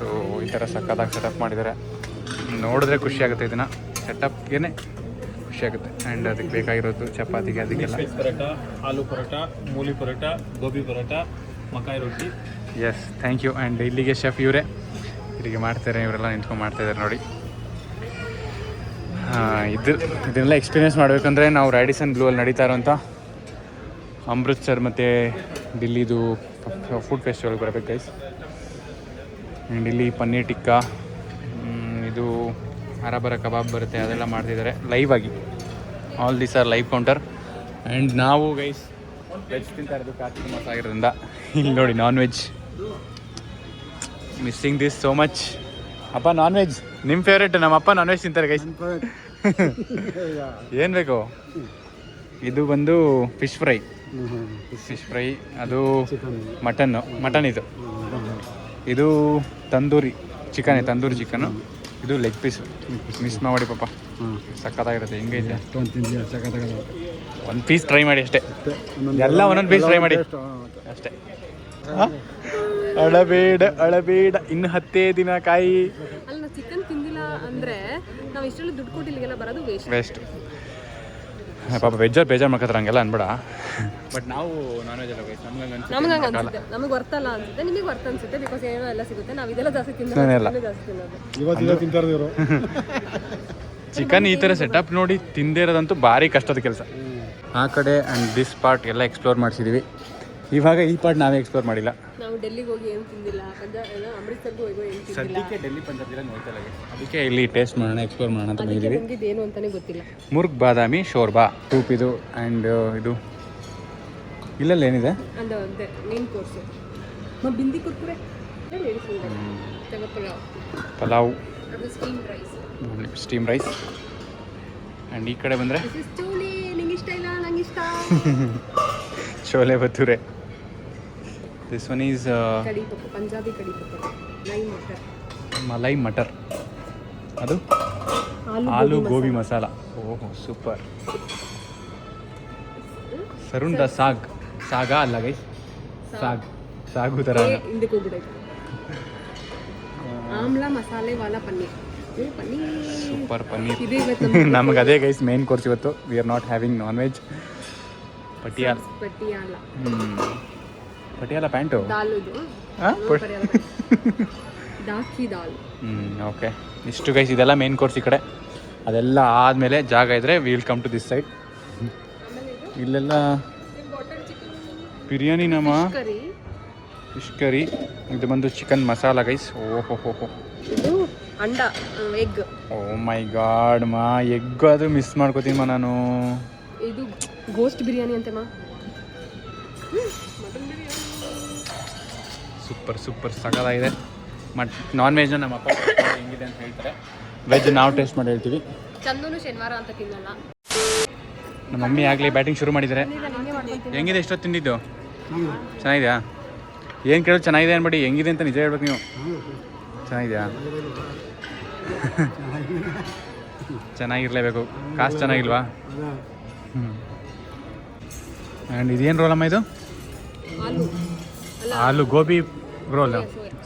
ಸೊ ಈ ಥರ ಸಕ್ಕತ್ತಾಗಿ ಸೆಟಪ್ ಮಾಡಿದ್ದಾರೆ. ನೋಡಿದ್ರೆ ಖುಷಿಯಾಗುತ್ತೆ ಇದನ್ನು. ಖುಷಿ ಖುಷಿಯಾಗುತ್ತೆ ಆ್ಯಂಡ್ ಅದಕ್ಕೆ ಬೇಕಾಗಿರೋದು ಚಪಾತಿಗೆ ಅದಕ್ಕೆಲ್ಲ. ಪರೋಟ ಆಲೂ ಪರೋಟ ಮೂಲಿ ಪರೋಟ ಗೋಬಿ ಪರೋಟ ಮಕಾಯಿ ರೊಟ್ಟಿ. ಎಸ್ ಥ್ಯಾಂಕ್ ಯು ಆ್ಯಂಡ್ ಇಲ್ಲಿಗೆ ಶೆಫ್ ಇವರೇ. ಇಲ್ಲಿಗೆ ಮಾಡ್ತಾರೆ ಇವರೆಲ್ಲ ನಿಂತ್ಕೊಂಡು ಮಾಡ್ತಾಯಿದ್ದಾರೆ ನೋಡಿ. ಇದು ಇದನ್ನೆಲ್ಲ ಎಕ್ಸ್ಪೀರಿಯೆನ್ಸ್ ಮಾಡಬೇಕಂದ್ರೆ ನಾವು ರ್ಯಾಡಿಸನ್ ಬ್ಲೂವಲ್ಲಿ ನಡೀತಾ ಇರೋಂಥ ಅಮೃತ್ಸರ್ ಮತ್ತು ಡಿಲ್ಲಿದು ಫುಡ್ ಫೆಸ್ಟಿವಲ್ ಬರಬೇಕು ಗೈಸ್ ಆ್ಯಂಡ್ ಇಲ್ಲಿ ಪನ್ನೀರ್ ಟಿಕ್ಕಾ ಇದು ಅರಬರ ಕಬಾಬ್ ಬರುತ್ತೆ ಅದೆಲ್ಲ ಮಾಡ್ತಿದ್ದಾರೆ. ಲೈವ್ ಆಗಿ. All this are live counter and ನಾವು ಗೈಸ್ ವೆಜ್ ತಿಂತಾ ಇರೋದು ಕಾರ್ತಿಕ್ ಮಾಸ ಆಗಿರೋದ್ರಿಂದ. ಇಲ್ಲಿ ನೋಡಿ non veg missing this so much ಅಪ್ಪ ನಾನ್ ವೆಜ್ ನಿಮ್ಮ ಫೇವ್ರೇಟ್ ನಮ್ಮ ಅಪ್ಪ ನಾನ್ ವೆಜ್ ತಿಂತಾರೆ ಗೈಸ್ <laughs> ಏನು ಬೇಕು? ಇದು ಬಂದು ಫಿಶ್ ಫ್ರೈ ಫಿಶ್ ಫ್ರೈ ಅದು ಮಟನ್ನು ಮಟನ್ ಇದು. ಇದು ತಂದೂರಿ ಚಿಕನ್ ತಂದೂರಿ ಚಿಕನ್. ಇದು ಲೆಗ್ ಪೀಸ್ ಮಿಸ್ ಮಾಡಿ ಪಾಪ. ಸಕ್ಕತ್ತಾಗಿರುತ್ತೆ ಹೆಂಗೆ ಇದೆ. ಒಂದು ಪೀಸ್ ಟ್ರೈ ಮಾಡಿ ಅಷ್ಟೇ. ಎಲ್ಲ ಒಂದೊಂದು ಪೀಸ್ ಟ್ರೈ ಮಾಡಿ. ಅಷ್ಟೇ? ಅಳಬೇಡ ಅಳಬೇಡ. ಇನ್ನು ಹತ್ತೇ ದಿನ ಕಾಯಿ. ಚಿಕನ್ ತಿಂದಿಲ್ಲ ಅಂದ್ರೆ ನಾವು ಇಷ್ಟೆಲ್ಲ ದುಡ್ಡು ಕೊಟ್ಟಿಲ್ಲ ಬರೋದು ವೇಸ್ಟ್ ವೇಸ್ಟ್ ಪಾಪ ವೆಜ್ಜಲ್ಲಿ ಬೇಜಾರು ಮಾಡ್ಕೊತಾರೆ ಹಂಗೆಲ್ಲ ಅನ್ಬೇಡ. ಬಟ್ ನಾವು ನಾನ್ ವೆಜ್ ಅಲ್ಲ ವೇಸ್ಟ್ ನಮ್ಗೆ ನಮ್ಗೆ ಹಂಗೆ ಅನ್ಸುತ್ತೆ. ನಮಗೆ ವರ್ತಲ್ಲ ಅನ್ಸುತ್ತೆ ನಿಮಗೆ ವರ್ತ ಅನ್ಸುತ್ತೆ ಬಿಕಾಸ್ ಏನೋ ಎಲ್ಲ ಸಿಗುತ್ತೆ. ನಾವು ಇದೆಲ್ಲ ಜಾಸ್ತಿ. ತಿನ್ನೋದು ಜಾಸ್ತಿ ತಿನ್ನೋದು. ಇವತ್ತು ಇವತ್ತು ತಿಂತಾರೆ ಇವರು. ಚಿಕನ್ ಈ ಥರ ಸೆಟಪ್ ನೋಡಿ ತಿಂದೇ ಇರೋದಂತೂ ಭಾರಿ ಕಷ್ಟದ ಕೆಲಸ. ಆ ಕಡೆ ಆ್ಯಂಡ್ ದಿಸ್ ಪಾರ್ಟ್ ಎಲ್ಲ ಎಕ್ಸ್ಪ್ಲೋರ್ ಮಾಡಿಸಿದ್ದೀವಿ ಇವಾಗ ಈ ಪಾರ್ಟ್ ನಾವೇ ಎಕ್ಸ್ಪ್ಲೋರ್ ಮಾಡಿಲ್ಲ. ನಾವು ಡೆಲ್ಲಿಗೆ ಹೋಗಿ ಏನು ತಿಂದಿಲ್ಲ ಪಂಜಾಬ್ ಅಮೃತ್ಸರ್ಗೂ ಹೋಗಿ ಏನು ತಿಂದಿಲ್ಲ. ಸದ್ಯಕ್ಕೆ ಡೆಲ್ಲಿ ಪಂಜಾಬ್ ನೋಡ್ತಾ ಅದಕ್ಕೆ ಇಲ್ಲಿ ಟೇಸ್ಟ್ ಮಾಡೋಣ ಎಕ್ಸ್ಪ್ಲೋರ್ ಮಾಡೋಣ ಅಂತ ಅದಕ್ಕೆ ಬಂದಿದ್ದೀವಿ. ನಮ್ಗೆ ಇದೇನು ಅಂತಾನೆ ಗೊತ್ತಿಲ್ಲ. ಮುರ್ಗ್ ಬಾದಾಮಿ ಶೋರ್ಬಾ. ಸೂಪ್ ಇದು ಆ್ಯಂಡ್ ಇದು. ಇಲ್ಲಲ್ಲ ಏನಿದೆ? ಅಂದ ಅಂತೆ ಮೇನ್ ಕೋರ್ಸು ಮ ಬಿಂದಿ ಕುರ್ಕುರೆ. ವೆರಿ ಸುಂದರ ತಗೋ ಪಲಾವ್. ಪಲಾವ್. ಅದು steam rice steam rice and ಈ ಕಡೆ ಬಂದರೆ? ಚೂಲಿ ನಿಂಗೆ ಇಷ್ಟ ಇಲ್ಲ? ನಂಗೆ ಇಷ್ಟ. <laughs> ಚೋಲೆ ದಿಸ್ ಒನ್ ಈಸ್ ಕಡಿ ಪಪ್ಪ ಪಂಜಾಬಿ ಕಡಿ ಮಟರ್. ಮಲೈ ಮಟರ್. ಅದು? ಆಲೂ ಗೋಬಿ ಮಸಾಲ. ಓಹೋ ಸೂಪರ್. ಸರುಂಡ ಸಾಗ್. ಸಾಗ ಅಲ್ಲ ಗೈ ಸಾಗ್. ಸಾಗು ಥರ ಹಿಂದಕ್ಕೆ ಹೋಗ್ಬಿಡೈತೆ. ಆಮ್ಲ ಮಸಾಲೆ ವಾಲ ಪನ್ನೀರ್. ಏ ಪನ್ನೀರ್. ಸೂಪರ್ ಪನ್ನೀರ್. ಇದು ಇವತ್ತು ನಮ್ಮ ನಮಗೆ ಅದೇ ಗೈಸ್ ಮೇನ್ ಕೋರ್ಸ್ ಇವತ್ತು. We are not having non veg Patiala. Patiala. ಹ್ಞೂ ಪಟಿಯಾಲ ಪ್ಯಾಂಟು? ದಾಖಿ ದಾಲ್. <laughs> ಹ್ಞೂ ಓಕೆ ಇಷ್ಟು ಗೈಸ್ ಇದೆಲ್ಲ ಮೇನ್ ಕೋರ್ಸ್ ಈ ಕಡೆ. ಅದೆಲ್ಲ ಆದಮೇಲೆ ಜಾಗ ಇದ್ದರೆ will come to this side ಇಲ್ಲೆಲ್ಲ ಬಿರಿಯಾನಿ ನಮ್ಮ ಫಿಶ್ ಕರಿ. ಇದು ಬಂದು ಚಿಕನ್ ಮಸಾಲ ಗೈಸ್ ಓಹೋ ಹೋ ಹೋ ಇದು ಅಂಡ ಎಗ್ ಓ ಮೈ ಗಾಡ್ ಮಾ ಎಗ್ ಅದು ಮಿಸ್ ಮಾಡ್ಕೋತೀನಿ ಮಾ ನಾನು. ಇದು ಗೋಸ್ಟ್ ಬಿರಿಯಾನಿ ಅಂತೆ ಮಾ. ಸೂಪರ್ ಸೂಪರ್ ಸಗದಾಗಿದೆ ಮಟ್ ನಾನ್ ವೆಜ್ ನಮ್ಮ ಅಪ್ಪ ಹೆಂಗಿದೆ ಅಂತ ಹೇಳ್ತಾರೆ. ವೆಜ್ ನಾವು ಟೇಸ್ಟ್ ಮಾಡಿ ಹೇಳ್ತೀವಿ. ಚಂದನು ಶನಿವಾರ ಅಂತ ತಿನ್ನಲ್ಲ. ನಮ್ಮ ಮಮ್ಮಿ ಆಗಲಿ ಬ್ಯಾಟಿಂಗ್ ಶುರು ಮಾಡಿದ್ದಾರೆ ಹೆಂಗಿದೆ ಎಷ್ಟೊತ್ತು ತಿಂದಿದ್ದು? ಚೆನ್ನಾಗಿದೆಯಾ? ಏನು ಕೇಳೋದು ಚೆನ್ನಾಗಿದೆ ಅನ್ಬೇಡಿ. ಹೆಂಗಿದೆ ಅಂತ ನಿಜ ಹೇಳ್ಬೇಕು ನೀವು. ಚೆನ್ನಾಗಿದೆಯಾ? <laughs> ಚೆನ್ನಾಗಿರಲೇಬೇಕು. ಕಾಸ್ಟ್ ಚೆನ್ನಾಗಿಲ್ವಾ? ಹ್ಞೂ ಆ್ಯಂಡ್ ಇದೇನು ರೋಲಮ್ಮ ಇದು? Aloo gobi roll.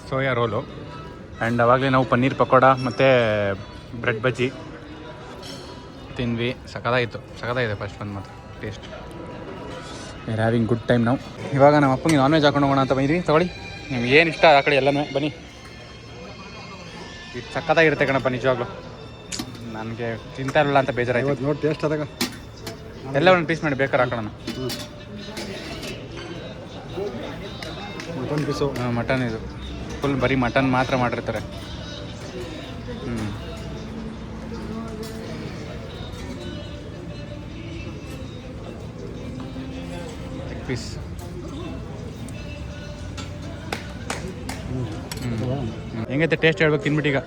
Soya roll. And ಅವಾಗಲೇ ನಾವು ಪನ್ನೀರ್ ಪಕೋಡ ಮತ್ತು ಬ್ರೆಡ್ ಬಜ್ಜಿ ತಿಂದ್ವಿ. ಸಖದಾಯಿತು. ಸಖದಾಗಿದೆ ಫಸ್ಟ್ ಒಂದು ಮಾತ್ರ. Taste we're having good time ನಾವು ಇವಾಗ ನಮ್ಮ ಅಪ್ಪಂಗೆ ನಾನ್ ವೆಜ್ ಹಾಕೊಂಡು ಹೋಗೋಣ ಅಂತ ಬಂದಿದ್ವಿ. ತಗೊಳ್ಳಿ. ನಿಮ್ಗೆ ಏನು ಇಷ್ಟ ಆ ಕಡೆ ಎಲ್ಲನೂ ಬನ್ನಿ. ಇದು ಸಖತ್ತಾಗಿರುತ್ತೆ ಕಣಪ್ಪ ನಿಜವಾಗ್ಲೂ. ನನಗೆ ತಿಂತಾ ಇರಲ್ಲ ಅಂತ ಬೇಜಾರಾಯ್ತು. ನೋಡಿ ಟೇಸ್ಟ್ ಅದಾಗ. ಎಲ್ಲ ಒಂದು ಪೀಸ್ ಮಾಡಿ ಬೇಕಾದ್ರೆ ಹಾಕೋಣ. ಮಟನ್ ಪೀಸು ಮಟನ್ ಇದು. ಫುಲ್ ಬರೀ ಮಟನ್ ಮಾತ್ರ ಮಾಡಿರ್ತಾರೆ. ಹ್ಞೂ ಪೀಸ್ ಹೆಂಗೈತೆ ಟೇಸ್ಟ್ ಹೇಳ್ಬೇಕು ತಿನ್ಬಿಟ್ಟು ಈಗ.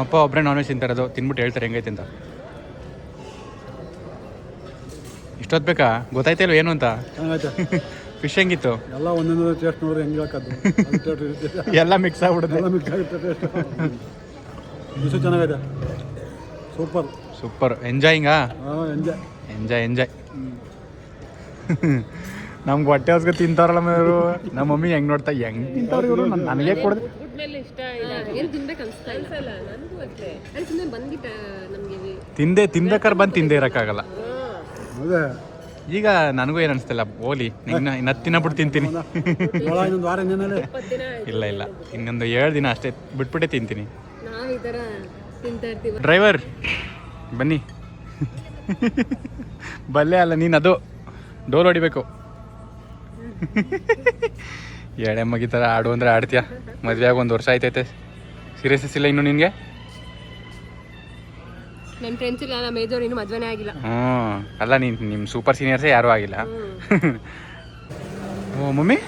ಅಪ್ಪ ಒಬ್ಬರೇ ನಾನ್ ವೆಜ್ ತಿಂತಾರದು ತಿನ್ಬಿಟ್ಟು ಹೇಳ್ತಾರೆ ಹೆಂಗೈತೆ ಅಂತ. ಇಷ್ಟೊತ್ತು ಬೇಕಾ? ಗೊತ್ತಾಯ್ತಲ್ವ ಏನು ಅಂತ? <laughs> ಫಿಶ್ ಹೆಂಗಿತ್ತು? ಎಲ್ಲ ಒಂದೊಂದು ಟೇಸ್ಟ್ ನೋಡ್ರಿ ಹೆಂಗೆ ಹಾಕೋದು <laughs> ಎಲ್ಲ ಮಿಕ್ಸ್ ಆಗ್ಬಿಡುತ್ತೆ. ಎಲ್ಲ ಮಿಕ್ಸ್ ಆಗುತ್ತೆ ಟೇಸ್ಟ್ ಬಿಸಿ ಚೆನ್ನಾಗಿದೆ. ಸೂಪರ್ ಸೂಪರ್ ಎಂಜಾಯಿಂಗಾ ಎಂಜಾಯ್ ಎಂಜಾಯ್ ಎಂಜಾಯ್ ನಮ್ಗೆ ಹೊಟ್ಟೆ ಹೊಸ್ಗೆ ತಿಂತಾರಲ್ಲ ಇವರು ನಮ್ಮ ಮಮ್ಮಿ ಹೆಂಗ್ ನೋಡ್ತಾ ಹೆಂಗ್ ತಿಂತಾರ ಇವರು? ನನಗೆ ಕೊಡ್ದು. ಫುಡ್ ಮೇಲೆ ಇಷ್ಟ ಇಲ್ಲ. ಏನು ತಿನ್ಬೇಕು ಅನ್ಸ್ತಾ ಇಲ್ಲ. ನನಗೂ ಅಷ್ಟೇ. ಅಲ್ಲಿ ಸುಮ್ಮನೆ ನಮಗೆ ತಿಂದೆ ತಿನ್ಬೇಕಾರೆ ಬಂದು ತಿಂದೇ ಇರೋಕ್ಕಾಗಲ್ಲ. ಈಗ ನನಗೂ ಏನು ಅನಿಸ್ತಿಲ್ಲ ಓಲಿ ಇನ್ನ ಇನ್ನು ಹತ್ತು ದಿನ ಬಿಟ್ಟು ತಿಂತೀನಿ ಇಲ್ಲ ಇಲ್ಲ. ಇನ್ನೊಂದು ಏಳು ದಿನ ಅಷ್ಟೇ ಬಿಟ್ಬಿಟ್ಟೆ ತಿಂತೀನಿ. ಡ್ರೈವರ್ ಬನ್ನಿ. ಬಲ್ಲೆ ಅಲ್ಲ ನೀನು ಅದು. ಡೋಲ್ ಹೊಡಿಬೇಕು. ಎಳೆ ಮಗಿ ಥರ ಆಡು ಅಂದರೆ ಆಡ್ತೀಯ. ಮದುವೆ ಆಗಿ ಒಂದು ವರ್ಷ ಆಯ್ತೈತೆ. ಸೀರಿಯಸ್ ಇಲ್ಲ ಇನ್ನು ನಿನಗೆ? ನನ್ನ ಫ್ರೆಂಡ್ಸ್ ಇಲ್ಲ ನಮ್ಮ ಅವ್ರು ಮದುವೆನೇ ಆಗಿಲ್ಲ. ಹ್ಞೂ ಅಲ್ಲ ನೀನು ನಿಮ್ಮ ಸೂಪರ್ ಸೀನಿಯರ್ಸೇ ಯಾರೂ ಆಗಿಲ್ಲ. Oh mummy?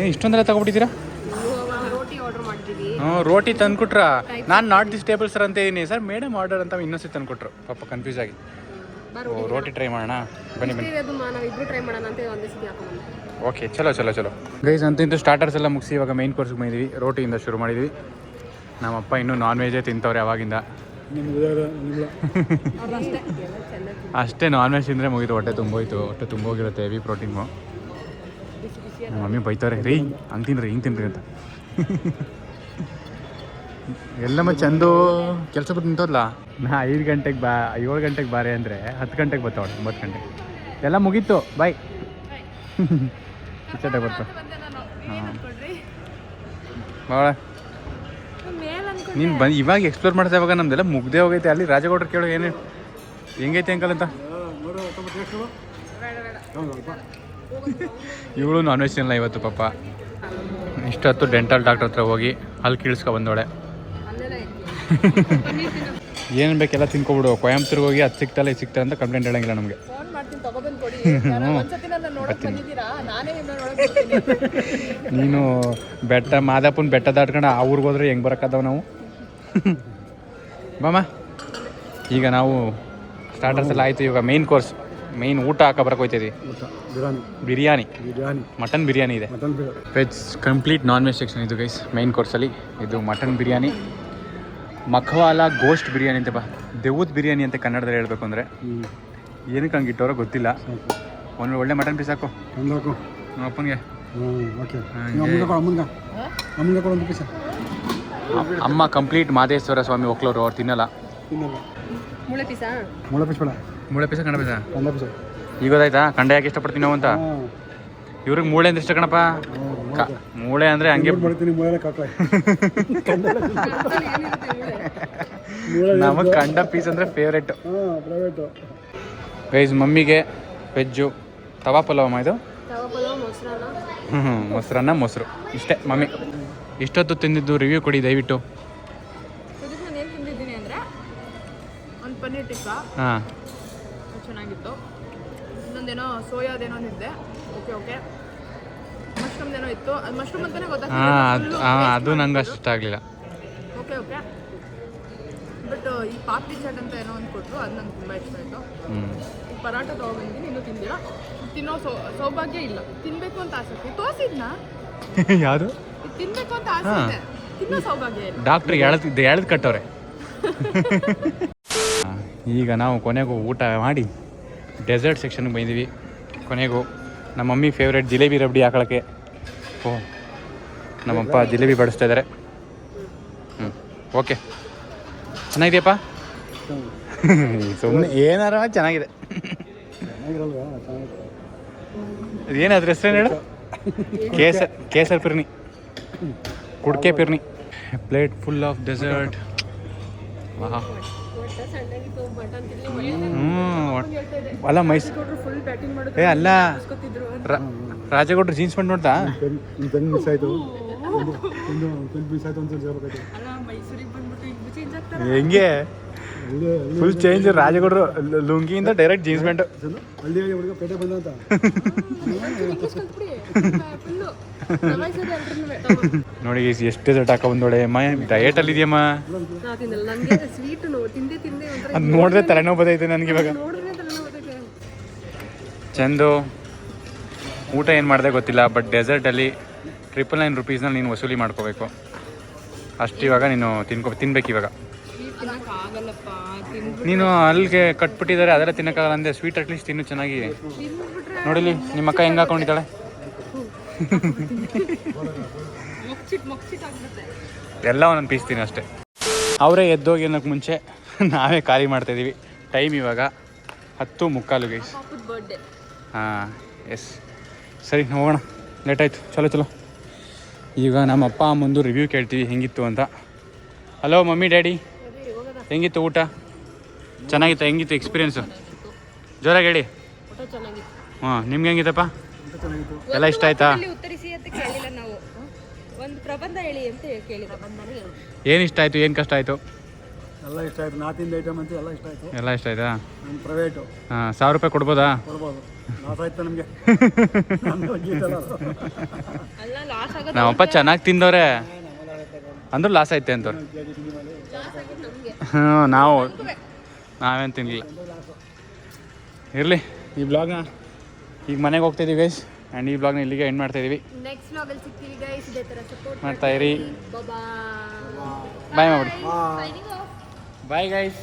ಏ ಇಷ್ಟೊಂದೆಲ್ಲ ತಗೊಬಿಟ್ಟಿದ್ದೀರಾ? ರೋಟಿ ಆರ್ಡರ್ ಮಾಡಿದ್ದೀವಿ ಹ್ಞೂ ರೋಟಿ ತಂದ್ಕೊಟ್ರ? ನಾನು ನಾಟ್ ದಿಸ್ ಟೇಬಲ್ ಸರ್ ಅಂತ ಇದೀನಿ. ಸರ್ ಮೇಡಮ್ ಆರ್ಡರ್ ಅಂತ ಇನ್ನೊಂದ್ಸತಿ ತಂದ್ಕೊಟ್ರು. ಪಾಪ ಕನ್ಫ್ಯೂಸ್ ಆಗಿ. ಓ ರೋಟಿ ಟ್ರೈ ಮಾಡೋಣ. ಬನ್ನಿ ಬನ್ನಿ. ಟ್ರೈ ಮಾಡೋಣ ಅಂತ ಓಕೆ ಚಲೋ ಚಲೋ ಚಲೋ. ಗೈಸ್ ಅಂತಂತೂ ಸ್ಟಾರ್ಟರ್ಸ್ ಎಲ್ಲ ಮುಗಿಸಿ ಇವಾಗ ಮೈನ್ ಕೋರ್ಸ್ಗೆ ಬಂದಿದ್ವಿ. ರೋಟಿಯಿಂದ ಶುರು ಮಾಡಿದ್ವಿ. ನಮ್ಮಪ್ಪ ಇನ್ನೂ ನಾನ್ ವೆಜೇ ತಿಂತವ್ರೆ ಯಾವಾಗಿಂದ ಅಷ್ಟೇ <laughs> ನಾನ್ ವೆಜ್ ತಿಂದರೆ ಮುಗಿದು ಹೊಟ್ಟೆ ತುಂಬೋಯ್ತು. ಹೊಟ್ಟೆ ತುಂಬೋಗಿರುತ್ತೆ ಹೆವಿ ಪ್ರೋಟೀನು ನಮ್ಮ ಮಮ್ಮಿ ಬೈತಾರೆ ರೀ ಹಂಗೆ ತಿನ್ರಿ ಹಿಂಗೆ ತಿನ್ರಿ ಅಂತ. <laughs> ಎಲ್ಲಮ್ಮ ಚಂದು ಕೆಲಸ ಬಿಟ್ಟು ನಿಂತೋದ್ಲ ನಾ ಐದು ಗಂಟೆಗೆ ಬಾ ಏಳು ಗಂಟೆಗೆ ಬಾರೆ ಅಂದರೆ ಹತ್ತು ಗಂಟೆಗೆ ಬರ್ತಾವಳು ಒಂಬತ್ತು ಗಂಟೆಗೆ. ಎಲ್ಲ ಮುಗೀತು ಬಾಯ್. ಬರ್ತಾವ. ಬರ್ತಾ ಹಾಂ ಭಾಳ ನೀನು ಬಂದು ಇವಾಗ ಎಕ್ಸ್ಪ್ಲೋರ್ ಮಾಡ್ತಾ ಇವಾಗ ನಮ್ದೆಲ್ಲ ಮುಗ್ದೆ ಹೋಗೈತೆ. ಅಲ್ಲಿ ರಾಜಗೌಡ್ರು ಕೇಳು ಏನು ಹೆಂಗೈತೆ ಅಂಕಲ್ ಅಂತ? ಇವಳು ನಾನ್ ವೆಜ್ ತಿನ್ನಲ್ಲ ಇವತ್ತು ಪಾಪ. ಇಷ್ಟೊತ್ತು ಡೆಂಟಲ್ ಡಾಕ್ಟರ್ ಹತ್ರ ಹೋಗಿ ಅಲ್ಲಿ ಕೀಳ್ಸ್ಕೊ ಬಂದೋಳೆ <laughs> ಏನು ಬೇಕೆಲ್ಲ ತಿನ್ಕೊಬಿಡು. ಕೊಯಂಬತ್ತೂರ್ಗೆ ಹೋಗಿ ಅದು ಸಿಗ್ತಲ್ಲ ಇದು ಸಿಗ್ತಲ್ಲ ಅಂತ ಕಂಪ್ಲೇಂಟ್ ಹೇಳಂಗಿಲ್ಲ ನಮಗೆ. ನೀನು ಬೆಟ್ಟ ಮಾದಪ್ಪನ ಬೆಟ್ಟ ದಾಟ್ಕೊಂಡು ಆ ಊರಿಗೆ ಹೋದ್ರೆ ಹೆಂಗೆ ಬರೋಕ್ಕದವ ನಾವು? ಬಾಮ ಈಗ ನಾವು ಸ್ಟಾರ್ಟರ್ಸ್ ಎಲ್ಲ ಆಯಿತು. ಇವಾಗ ಮೇನ್ ಕೋರ್ಸ್ ಮೇನ್ ಊಟ ಹಾಕ ಬರಕ್ಕೆ ಹೋಯ್ತಿದ್ವಿ ಬಿರಿಯಾನಿ. ಮಟನ್ ಬಿರಿಯಾನಿ ಇದೆ. Mutton biryani. Veg complete non veg section ಇದು ಗೈಸ್ ಮೈನ್ ಕೋರ್ಸಲ್ಲಿ ಇದು ಮಟನ್ ಬಿರಿಯಾನಿ. ಮಖವಾಲ ಗೋಸ್ಟ್ ಬಿರಿಯಾನಿ ಅಂತ ಬಾ ದೆವ್ವದ ಬಿರಿಯಾನಿ ಅಂತ ಕನ್ನಡದಲ್ಲಿ ಹೇಳಬೇಕು ಅಂದರೆ ಏನಕ್ಕೆ ಹಂಗೆ ಇಟ್ಟವ್ರ ಗೊತ್ತಿಲ್ಲ. ಒಂದು ಒಳ್ಳೆ ಮಟನ್ ಪೀಸ್ ಹಾಕು ಒಂದು ಹಾಕು ನಮ್ಮ ಅಪ್ಪನಿಗೆ. ಹ್ಞೂ ಓಕೆ ಒಂದು ಪೀಸ ಅಮ್ಮ ಕಂಪ್ಲೀಟ್ ಮಾದೇಶ್ವರ ಸ್ವಾಮಿ ಒಕ್ಲೋರು ಅವ್ರು ತಿನ್ನಲ್ಲ. ತಿನ್ನಲ್ಲ. ಮುಳೆ ಪೀಸಾ ಮೊಳೆ ಪೀಸ್ ಬೇಡ. ಮೂಳೆ ಪೀಸ ಕಣ ಪೀಸ ಕಂದ ಪೀಸ ಈಗ ಗೊತ್ತಾಯ್ತಾ ಕಂಡ ಯಾಕೆ ಇಷ್ಟಪಡ್ತೀನಿ ನಾವು ಅಂತ? ಇವ್ರಿಗೆ ಮೂಳೆ ಅಂದ್ರೆ ಇಷ್ಟ ಕಣಪ್ಪ. ಮೂಳೆ ಅಂದ್ರೆ ಹಂಗೆ ಮಾಡ್ತೀನಿ ಮೂಳೆ. ಕಾಕ ನಮಗೆ ಕಂಡ ಪೀಸ್ ಅಂದ್ರೆ ಫೇವ್ರೆಟ್ ಹಾಂ ಪ್ರೈವೇಟು ಗೈಸ್ ಮಮ್ಮಿಗೆ ವೆಜ್ಜು ತವಾ ಪಲಾವ್ ಇದು? ಹ್ಞೂ ಮೊಸರನ್ನ. ಮೊಸರು. ಇಷ್ಟೇ ಮಮ್ಮಿ. ಇಷ್ಟೊತ್ತು ತಿಂದಿದ್ದು ರಿವ್ಯೂ ಕೊಡಿ ದಯವಿಟ್ಟು. ಪನ್ನೀರ್ ಟಿಕ್ಕಾ. ಹಾಂ. ಅದು ಚೆನ್ನಾಗಿತ್ತು. ಇನ್ನೊಂದೇನೋ ಸೋಯಾದೇನೋ ನಿದ್ದೆ ಓಕೆ ಓಕೆ. ಮಶ್ರೂಮ್ದೇನೋ ಇತ್ತು. ಅದು ಮಶ್ರೂಮ್ ಅಂತಲೇ ಹಾಂ ಅದು ಹಾಂ ಅದು ನಂಗೆ ಅಷ್ಟು ಇಷ್ಟ ಆಗಲಿಲ್ಲ. Okay okay. ಬಟ್ ಈ ಪಾಪ್ಡಿ ಚಾಟ್ ಅಂತ ಏನೋ ಒಂದು ಕೊಟ್ಟರು ಅದು ನಂಗೆ ತುಂಬ ಇಷ್ಟ ಆಯಿತು. ಈ ಪರಾಟ ತೊಗೊಂಡಿದ್ದೀನಿ ಇನ್ನೂ ತಿಂದಿಲ್ಲ ತಿನ್ನೋ ಸೌ ಸೌಭಾಗ್ಯ ಇಲ್ಲ. ತಿನ್ನಬೇಕು ಅಂತ ಆಸಕ್ತಿ ತೋರಿಸಿದ್ನ? ಯಾರು? ತಿನ್ನಬೇಕು ಅಂತ ಆಸೆ <laughs> ಇದೆ. ತಿನ್ನೋ ಸೌಭಾಗ್ಯ ಇಲ್ಲ. ಡಾಕ್ಟರ್ ಹೇಳದ್ ಎಳ್ದು ಕಟ್ಟವ್ರೆ. <laughs> ಈಗ ನಾವು ಕೊನೆಗೂ ಊಟ ಮಾಡಿ ಡೆಸರ್ಟ್ ಸೆಕ್ಷನ್ಗೆ ಬಂದಿದ್ವಿ ಕೊನೆಗೂ ನಮ್ಮ ಮಮ್ಮಿ ಫೇವ್ರೇಟ್ ಜಿಲೇಬಿ ರಬ್ಡಿ ಹಾಕೊಳಕ್ಕೆ. ಓ ನಮ್ಮಪ್ಪ ಜಿಲೇಬಿ ಬಡಿಸ್ತಾ ಇದ್ದಾರೆ ಹ್ಞೂ ಓಕೆ ಚೆನ್ನಾಗಿದೆಯಪ್ಪ? ಸುಮ್ಮನೆ ಏನಾರ ಚೆನ್ನಾಗಿದೆ. ಏನು ಅದ್ರ ಹೆಸರೇನು ಹೇಳು? Kesar Kesar phirni. ಕುಡ್ಕೆ phirni. Plate full of dessert. ಹ್ಞೂ ಅಲ್ಲ ಮೈಸೂರು ಫುಲ್ ಬ್ಯಾಟಿಂಗ್ ಮಾಡೋದು ಏ ಅಲ್ಲ. ರಾಜಗೌಡ್ರು ಜೀನ್ಸ್ ಪ್ಯಾಂಟ್ ನೋಡ್ತಾ? ಮಿಸ್ ಆಯಿತು. ಮಿಸ್ ಆಯಿತು ಅಂತ ಹೆಂಗೆ? ಫುಲ್ ಚೇಂಜ್ ರಾಜಗೌಡರು ಲುಂಗಿಯಿಂದ ಡೈರೆಕ್ಟ್ ಜೀನ್ಸ್ ಪ್ಯಾಂಟ್ ಪೇಟೆ ಬಂದ ಅಂತ. <laughs> ನೋಡಿ ಎಷ್ಟು ದೊಡ್ಡ ಹಾಕ ಬಂದೋಳೆ ಅಮ್ಮ ಅಲ್ಲಿ ಇದೆಯಮ್ಮ? ಅದು ನೋಡಿದ್ರೆ ತಲೆನೋವು ಬದೈತೆ ನನಗೆ ಇವಾಗ. ಚಂದು ಊಟ ಏನು ಮಾಡಿದೆ ಗೊತ್ತಿಲ್ಲ ಬಟ್ ಡೆಸರ್ಟಲ್ಲಿ ಟ್ರಿಪಲ್ ನೈನ್ ರುಪೀಸ್ನ ನೀನು ವಸೂಲಿ ಮಾಡ್ಕೋಬೇಕು. ಅಷ್ಟು ಇವಾಗ ನೀನು ತಿನ್ಕೊ ತಿನ್ಬೇಕು ಇವಾಗ. ನೀನು ಅಲ್ಲಿಗೆ ಕಟ್ಬಿಟ್ಟಿದ್ದಾರೆ ಅದೆಲ್ಲ ತಿನ್ನಕ್ಕಾಗಲ್ಲ ಅಂದೆ. ಸ್ವೀಟ್ ಅಟ್ಲೀಸ್ಟ್ ತಿನ್ನು ಚೆನ್ನಾಗಿ ನೋಡಿಲಿ ನಿಮ್ಮ ಅಕ್ಕ ಹೆಂಗೆ ಹಾಕೊಂಡಿದ್ದಾಳೆ? ಎಲ್ಲ ಒಂದೊಂದು ಪೀಸ್ ತಿನ್ನು ಅಷ್ಟೇ. ಅವರೇ ಎದ್ದೋಗಿ ಅನ್ನೋಕ್ಕೆ ಮುಂಚೆ ನಾವೇ ಖಾಲಿ ಮಾಡ್ತಾಯಿದ್ದೀವಿ ಟೈಮ್ ಇವಾಗ ಹತ್ತು ಮುಕ್ಕಾಲು ಗೈಸ್ ಹಾಂ ಎಸ್ ಸರಿ ಹೋಗೋಣ. ಲೇಟ್ ಆಯಿತು. ಚಲೋ ಚಲೋ. ಈಗ ನಮ್ಮ ಅಪ್ಪ ಅಮ್ಮಂದು ರಿವ್ಯೂ ಕೇಳ್ತೀವಿ ಹೆಂಗಿತ್ತು ಅಂತ. Hello mummy daddy. ಹೆಂಗಿತ್ತು ಊಟ? ಚೆನ್ನಾಗಿತ್ತು ಹೆಂಗಿತ್ತು ಎಕ್ಸ್ಪೀರಿಯೆನ್ಸು ಜೋರಾಗಿ ಹೇಳಿ. ಊಟ ಚೆನ್ನಾಗಿತ್ತು. ಹಾಂ ನಿಮ್ಗೆ ಹೆಂಗಿತ್ತಪ್ಪ? ಎಲ್ಲ ಇಷ್ಟ ಆಯ್ತಾ? ಉತ್ತರಿಸಿ ಅಂತ ಕೇಳಿಲ್ಲ ನಾವು. ಒಂದು ಪ್ರಬಂಧ ಹೇಳಿ ಅಂತ ಕೇಳಿದ. ಏನು ಇಷ್ಟ ಆಯಿತು ಏನು ಕಷ್ಟ ಆಯಿತು? ಎಲ್ಲ ಇಷ್ಟ ಆಯ್ತು. ನಾತಿಂದ ಐಟಮ್ ಅಂತ ಎಲ್ಲ ಇಷ್ಟ ಆಯ್ತು. ಎಲ್ಲ ಇಷ್ಟ ಆಯ್ತಾ? ನಮ್ಮ ಪ್ರೈವೇಟು ಹಾಂ ಸಾವಿರ ರೂಪಾಯಿ ಕೊಡ್ಬೋದಾ? ಕೊಡ್ಬೋದು. ಲಾಸ್ ಆಯ್ತು ನಮಗೆ? ಅಲ್ಲ ಲಾಸ್ ಆಗೋದು ನಮ್ಮಪ್ಪ ಚೆನ್ನಾಗಿ ತಿಂದವ್ರೆ. ಅಂದ್ರೂ ಲಾಸ್ ಐತೆ ಅಂತ ಹ್ಞೂ ನಾವು. ನಾವೇನು ತಿನ್ನಲಿಲ್ಲ ಇರಲಿ ಈ ಬ್ಲಾಗ್ನ ಈಗ ಮನೆಗೆ ಹೋಗ್ತಾಯಿದ್ದೀವಿ ಗೈಸ್ ಆ್ಯಂಡ್ ಈ ಬ್ಲಾಗ್ನ ಇಲ್ಲಿಗೆ ಎಂಡ್ ಮಾಡ್ತಾಯಿದ್ದೀವಿ ನೆಕ್ಸ್ಟ್ ವ್ಲಾಗಲ್ಲಿ ಸಿಗ್ತೀವಿ ಗೈಸ್ ಇದೇ ಥರ ಸಪೋರ್ಟ್ ಮಾಡ್ತಾ ಇರಿ. ಬಾಯ್ ಮಾಡಿ ಬಾಯ್ ಗೈಸ್